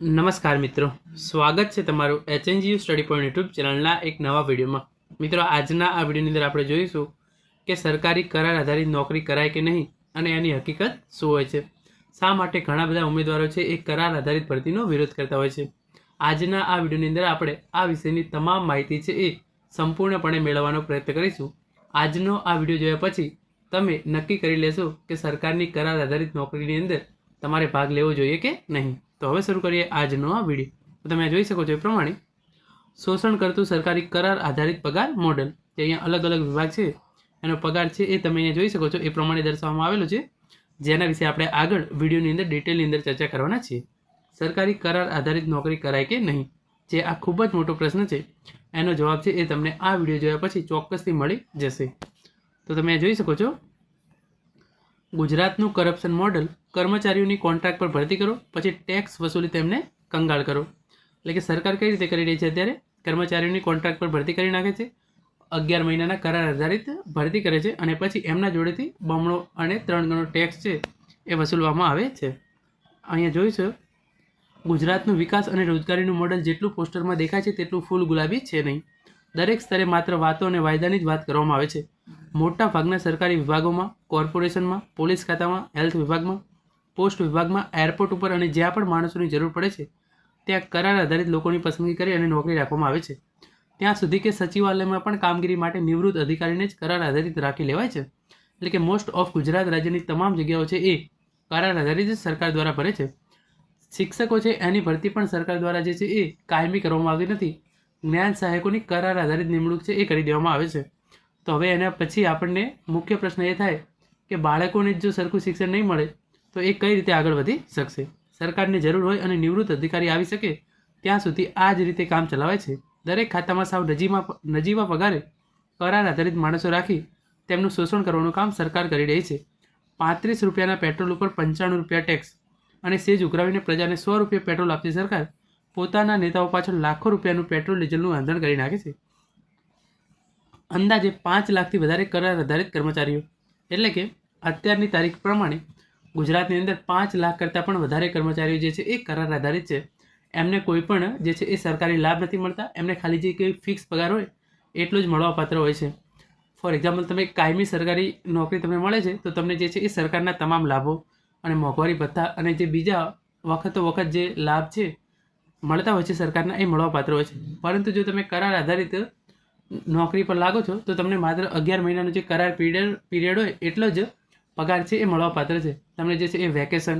નમસ્કાર મિત્રો. સ્વાગત છે તમારું એચએનજીયુ સ્ટડી પોઈન્ટ યુટ્યુબ ચેનલના એક નવા વિડીયોમાં. મિત્રો, આજના આ વિડીયોની અંદર આપણે જોઈશું કે સરકારી કરાર આધારિત નોકરી કરાય કે નહીં અને એની હકીકત શું હોય છે. શા માટે ઘણા બધા ઉમેદવારો છે એ કરાર આધારિત ભરતીનો વિરોધ કરતા હોય છે. આજના આ વિડીયોની અંદર આપણે આ વિષયની તમામ માહિતી છે એ સંપૂર્ણપણે મેળવવાનો પ્રયત્ન કરીશું. આજનો આ વીડિયો જોયા પછી તમે નક્કી કરી લેશો કે સરકારની કરાર આધારિત નોકરીની અંદર તમારે ભાગ લેવો જોઈએ કે નહીં. તો હવે શરૂ કરીએ આજનો આ વીડિયો. તમે જોઈ શકો છો એ પ્રમાણે શોષણ કરતું સરકારી કરાર આધારિત પગાર મોડલ, જે અહીંયા અલગ અલગ વિભાગ છે, એનો પગાર છે એ તમે અહીંયા જોઈ શકો છો, એ પ્રમાણે દર્શાવવામાં આવેલો છે. જેના વિશે આપણે આગળ વિડીયોની અંદર ડિટેલની અંદર ચર્ચા કરવાના છીએ. સરકારી કરાર આધારિત નોકરી કરાય કે નહીં? જે આ ખૂબ જ મોટો પ્રશ્ન છે. એનો જવાબ છે એ તમને આ વીડિયો જોયા પછી ચોક્કસથી મળી જશે. તો તમે જોઈ શકો છો ગુજરાતનું કરપ્શન મોડલ કર્મચારીઓની કોન્ટ્રાક્ટ પર ભરતી કરો, પછી ટેક્સ વસૂલી તેમને કંગાળ કરો. એટલે કે સરકાર કઈ રીતે કરી રહી છે અત્યારે? કર્મચારીઓની કોન્ટ્રાક્ટ પર ભરતી કરી નાખે છે, અગિયાર મહિનાના કરાર આધારિત ભરતી કરે છે, અને પછી એમના જોડેથી બમણો અને ત્રણ ગણો ટેક્સ છે એ વસૂલવામાં આવે છે. અહીંયા જોઈશું ગુજરાતનું વિકાસ અને રોજગારીનું મોડલ જેટલું પોસ્ટરમાં દેખાય છે, તેટલું ફૂલ ગુલાબી છે નહીં. દરેક સ્તરે માત્ર વાતો અને વાયદાની જ વાત કરવામાં આવે છે. મોટા ભાગના સરકારી વિભાગોમાં, કોર્પોરેશનમાં, પોલીસ ખાતામાં, હેલ્થ વિભાગમાં, પોસ્ટ વિભાગમાં, એરપોર્ટ ઉપર અને જ્યાં પણ માણસોની જરૂર પડે છે, ત્યાં કરાર આધારિત લોકોની પસંદગી કરી અને નોકરી રાખવામાં આવે છે. ત્યાં સુધી કે સચિવાલયમાં પણ કામગીરી માટે નિવૃત્ત અધિકારીને જ કરાર આધારિત રાખી લેવાય છે. એટલે કે મોસ્ટ ઓફ ગુજરાત રાજ્યની તમામ જગ્યાઓ છે એ કરાર આધારિત સરકાર દ્વારા ભરે છે. શિક્ષકો છે, એની ભરતી પણ સરકાર દ્વારા જે છે એ કાયમી કરવામાં આવતી નથી. જ્ઞાન સહાયકોની કરાર આધારિત નિમણૂક છે એ કરી દેવામાં આવે છે. તો હવે એના પછી આપણને મુખ્ય પ્રશ્ન એ થાય કે બાળકોને જો સરખું શિક્ષણ નહીં મળે, તો એ કઈ રીતે આગળ વધી શકશે? સરકારને જરૂર હોય અને નિવૃત્ત અધિકારી આવી શકે, ત્યાં સુધી આ જ રીતે કામ ચલાવાય છે. દરેક ખાતામાં સાવ નજીમાં નજીવા પગારે કરાર આધારિત માણસો રાખી તેમનું શોષણ કરવાનું કામ સરકાર કરી રહી છે. પાંત્રીસ રૂપિયાના પેટ્રોલ ઉપર પંચાણું રૂપિયા ટેક્સ અને સેજ ઉઘરાવીને પ્રજાને સો રૂપિયા પેટ્રોલ આપતી સરકાર પોતાના નેતાઓ પાછળ લાખો રૂપિયાનું પેટ્રોલ ડીઝલનું આંધણ કરી નાખે છે. અંદાજે પાંચ લાખથી વધારે કરાર આધારિત કર્મચારીઓ. એટલે કે અત્યારની તારીખ પ્રમાણે ગુજરાતની અંદર પાંચ લાખ કરતાં પણ વધારે કર્મચારીઓ જે છે એ કરાર આધારિત છે. એમને કોઈ પણ જે છે એ સરકારી લાભ નથી મળતા. એમને ખાલી જે કંઈ ફિક્સ પગાર હોય એટલો જ મળવાપાત્ર હોય છે. ફોર એક્ઝામ્પલ તમે કાયમી સરકારી નોકરી તમને મળે છે, તો તમને જે છે એ સરકારના તમામ લાભો અને મોંઘવારી ભથ્થા અને જે બીજા વખતો વખત જે લાભ છે, મળતા હોય છે સરકારના એ મળવાપાત્ર હોય છે. પરંતુ જો તમે કરાર આધારિત નોકરી પર લાગો છો, તો તમને માત્ર અગિયાર મહિનાનો જે કરાર પીરિયડ પીરિયડ હોય એટલો જ પગાર છે એ મળવાપાત્ર છે. તમને જે છે એ વેકેશન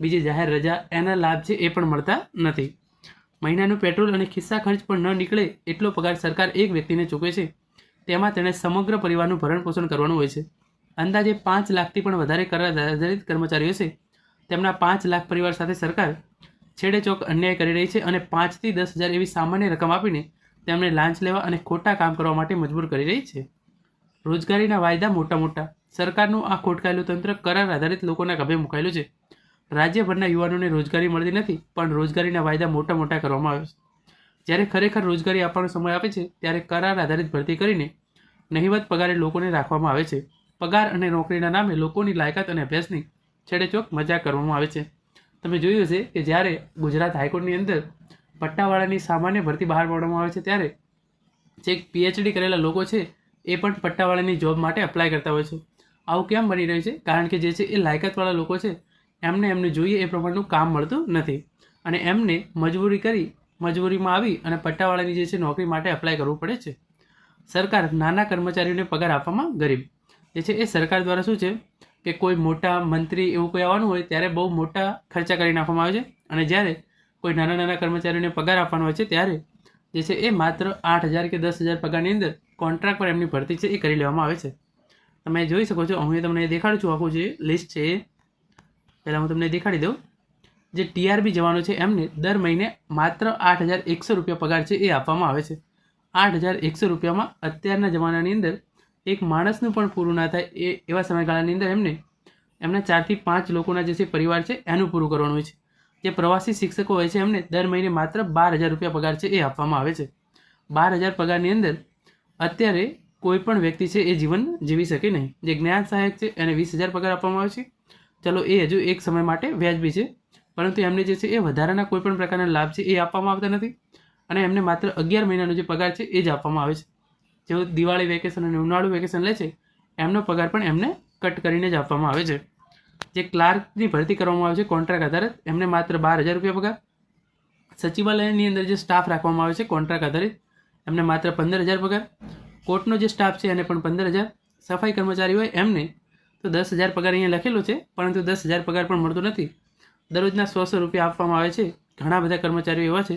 બીજી જાહેર રજા, એના લાભ છે એ પણ મળતા નથી. મહિનાનું પેટ્રોલ અને ખિસ્સા ખર્ચ પણ ન નીકળે એટલો પગાર સરકાર એક વ્યક્તિને ચૂકવે છે. તેમાં તેણે સમગ્ર પરિવારનું ભરણ પોષણ કરવાનું હોય છે. અંદાજે પાંચ લાખથી પણ વધારે કરાર આધારિત કર્મચારીઓ છે. તેમના પાંચ લાખ પરિવાર સાથે સરકાર છેડે ચોક અન્યાય કરી રહી છે અને પાંચથી દસ હજાર એવી સામાન્ય રકમ આપીને તેમને લાંચ લેવા અને ખોટા કામ કરવા માટે મજબૂર કરી રહી છે. રોજગારીના વાયદા મોટા મોટા સરકારનું આ ખોટકાયેલું તંત્ર કરાર આધારિત લોકોના ગભે મુકાયેલું છે. રાજ્યભરના યુવાનોને રોજગારી મળતી નથી, પણ રોજગારીના વાયદા મોટા મોટા કરવામાં આવે છે. જ્યારે ખરેખર રોજગારી આપવાનો સમય આપે છે, ત્યારે કરાર આધારિત ભરતી કરીને નહિવત પગારે લોકોને રાખવામાં આવે છે. પગાર અને નોકરીના નામે લોકોની લાયકાત અને અભ્યાસની છેડેચોક મજાક કરવામાં આવે છે. તમે જોયું હશે કે જ્યારે ગુજરાત હાઈકોર્ટની અંદર પટ્ટાવાળાની સામાન્ય ભરતી બહાર પાડવામાં આવે છે ત્યારે જે પીએચડી કરેલા લોકો છે, એ પણ પટ્ટાવાળાની જોબ માટે એપ્લાય કરતા હોય છે. આવું કેમ બની રહ્યું છે? કારણ કે જે છે, એ લાયકાતવાળા લોકો છે. એમને એમને જોઈએ એ પ્રમાણનું કામ મળતું નથી. અને એમને મજબૂરી કરી, મજબૂરીમાં આવી અને પટ્ટાવાળાની જે છે, નોકરી માટે એપ્લાય કરવું પડે છે. સરકાર નાના કર્મચારીઓને પગાર આપવામાં ગરીબ. જે છે, એ સરકાર દ્વારા શું છે કે કોઈ મોટા મંત્રી એવું કોઈ આવવાનું હોય, ત્યારે બહુ મોટા ખર્ચા કરી નાખવામાં આવે છે. અને જ્યારે કોઈ નાના નાના કર્મચારીઓને પગાર આપવાનો હોય છે ત્યારે જે છે એ માત્ર આઠ હજાર કે દસ હજાર પગારની અંદર કોન્ટ્રાક્ટ પર એમની ભરતી છે એ કરી લેવામાં આવે છે. તમે જોઈ શકો છો, હું તમને દેખાડું છું, આખું જે લિસ્ટ છે એ. પહેલાં હું તમને દેખાડી દઉં. જે ટીઆરબી જવાનો છે એમને દર મહિને માત્ર આઠ હજાર એકસો રૂપિયા પગાર છે એ આપવામાં આવે છે. આઠ હજાર એકસો રૂપિયામાં અત્યારના જમાનાની અંદર એક માણસનું પણ પૂરું ના થાય એ એવા સમયગાળાની અંદર એમને એમના ચારથી પાંચ લોકોના જે છે પરિવાર છે એનું પૂરું કરવાનું હોય છે. જે પ્રવાસી શિક્ષકો હોય છે, એમને દર મહિને માત્ર બાર હજાર રૂપિયા પગાર છે એ આપવામાં આવે છે. બાર હજાર પગારની અંદર અત્યારે કોઈ પણ વ્યક્તિ છે એ જીવન જીવી શકે નહીં. જે જ્ઞાન સહાયક છે, એને વીસ હજાર પગાર આપવામાં આવે છે. ચલો, એ હજુ એક સમય માટે વ્યાજબી છે, પરંતુ એમને જે છે એ વધારાના કોઈ પણ પ્રકારના લાભ છે એ આપવામાં આવતા નથી અને એમને માત્ર અગિયાર મહિનાનો જે પગાર છે એ જ આપવામાં આવે છે. જેઓ દિવાળી વેકેશન અને ઉનાળુ વેકેશન લે છે, એમનો પગાર પણ એમને કટ કરીને જ આપવામાં આવે છે. જે ક્લાર્કની ભરતી કરવામાં આવે છે કોન્ટ્રાક્ટ આધારિત, એમને માત્ર બાર હજાર રૂપિયા પગાર. સચિવાલયની અંદર જે સ્ટાફ રાખવામાં આવે છે કોન્ટ્રાક્ટ આધારિત, એમને માત્ર પંદર હજાર પગાર. કોર્ટનો જે સ્ટાફ છે એને પણ પંદર હજાર. સફાઈ કર્મચારી હોય એમને તો દસ હજાર પગાર અહીંયા લખેલો છે, પરંતુ દસ હજાર પગાર પણ મળતો નથી. દરરોજના સો સો રૂપિયા આપવામાં આવે છે. ઘણા બધા કર્મચારીઓ એવા છે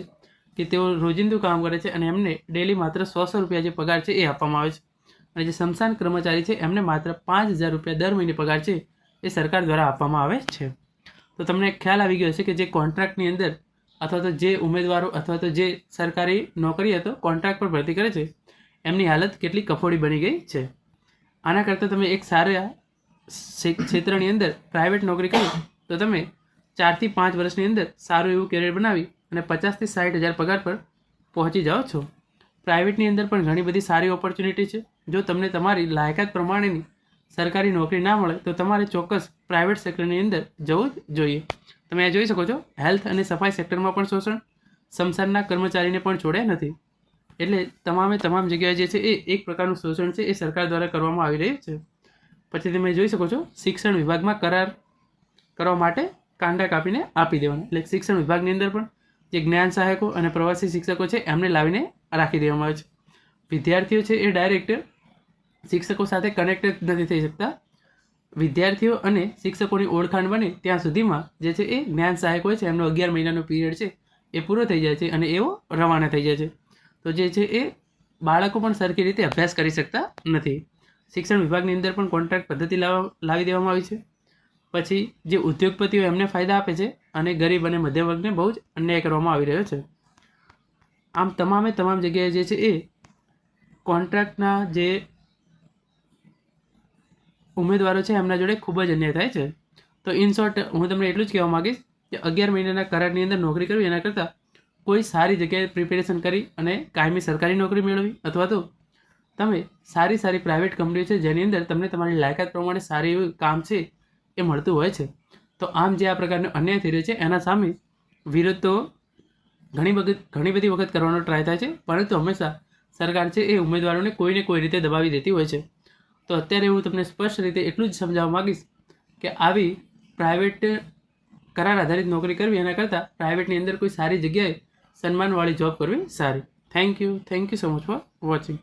કે તેઓ રોજિંદુ કામ કરે છે અને એમને ડેલી માત્ર સો સો રૂપિયા જે પગાર છે એ આપવામાં આવે છે. અને જે સમસાન કર્મચારી છે એમને માત્ર પાંચ હજાર રૂપિયા દર મહિને પગાર છે. એ સરકાર દ્વારા આપવામાં આવે છે. તો તમને ખ્યાલ આવી ગયો છે કે જે કોન્ટ્રાક્ટની અંદર અથવા તો જે ઉમેદવારો અથવા તો જે સરકારી નોકરી હતો કોન્ટ્રાક્ટ પર ભરતી કરે છે, એમની હાલત કેટલી કફોડી બની ગઈ છે. આના કરતાં તમે એક સારા ક્ષેત્રની અંદર પ્રાઇવેટ નોકરી કરી, તો તમે ચારથી પાંચ વર્ષની અંદર સારું એવું કેરિયર બનાવી અને પચાસથી સાઠ હજાર પગાર પર પહોંચી જાઓ છો. પ્રાઇવેટની અંદર પણ ઘણી બધી સારી ઓપોર્ચ્યુનિટી છે. જો તમને તમારી લાયકાત પ્રમાણેની સરકારી નોકરી ના મળે તો તમારે ચોક્કસ પ્રાઇવેટ સેક્ટરની અંદર જવું જ જોઈએ. તમે આ જોઈ શકો છો હેલ્થ અને સફાઈ સેક્ટરમાં પણ શોષણ સમસારના કર્મચારીને પણ છોડ્યા નથી. એટલે તમામે તમામ જગ્યાએ જે છે એ એક પ્રકારનું શોષણ છે એ સરકાર દ્વારા કરવામાં આવી રહ્યું છે. પછી તમે જોઈ શકો છો, શિક્ષણ વિભાગમાં કરાર કરવા માટે કાંડા કાપીને આપી દેવાના. એટલે શિક્ષણ વિભાગની અંદર પણ જે જ્ઞાન સહાયકો અને પ્રવાસી શિક્ષકો છે એમને લાવીને રાખી દેવામાં આવે છે. વિદ્યાર્થીઓ છે એ ડાયરેક્ટ શિક્ષકો સાથે કનેક્ટેડ નથી થઈ શકતા. વિદ્યાર્થીઓ અને શિક્ષકોની ઓળખાણ બને ત્યાં સુધીમાં જે છે એ જ્ઞાન સહાયક હોય છે. એમનો અગિયાર મહિનાનો પીરિયડ છે, એ પૂરો થઈ જાય છે અને એઓ રવાના થઈ જાય છે. તો જે છે એ બાળકો પણ સરખી રીતે અભ્યાસ કરી શકતા નથી. શિક્ષણ વિભાગની અંદર પણ કોન્ટ્રાક્ટ પદ્ધતિ લાવી દેવામાં આવી છે. પછી જે ઉદ્યોગપતિઓ એમને ફાયદા આપે છે અને ગરીબ અને મધ્યમ વર્ગને બહુ જ અન્યાય કરવામાં આવી રહ્યો છે. આમ તમામે તમામ જગ્યાએ જે છે એ કોન્ટ્રાક્ટના જે ઉમેદવારો છે, એમના જોડે ખૂબ જ અન્યાય થાય છે. તો ઇન શોર્ટ હું તમને એટલું જ કહેવા માગીશ કે અગિયાર મહિનાના કરારની અંદર નોકરી કરવી, એના કરતાં કોઈ સારી જગ્યાએ પ્રિપેરેશન કરી અને કાયમી સરકારી નોકરી મેળવી. અથવા તો તમે સારી સારી પ્રાઇવેટ કંપનીઓ છે, જેની અંદર તમને તમારી લાયકાત પ્રમાણે સારી એવું કામ છે, એ મળતું હોય છે. તો આમ જે આ પ્રકારનો અન્યાય થઈ રહ્યો છે, એના સામે વિરોધ તો ઘણી વખત ઘણી બધી વખત કરવાનો ટ્રાય થાય છે, પરંતુ હંમેશા સરકાર છે, એ ઉમેદવારોને કોઈને કોઈ રીતે દબાવી દેતી હોય છે. તો અત્યારે હું તમને સ્પષ્ટ રીતે એટલું જ સમજાવવા માગીશ કે આવી પ્રાઇવેટ કરાર આધારિત નોકરી કરવી એના કરતાં પ્રાઇવેટની અંદર કોઈ સારી જગ્યાએ સન્માનવાળી જોબ કરવી સારી. Thank you thank you so much for watching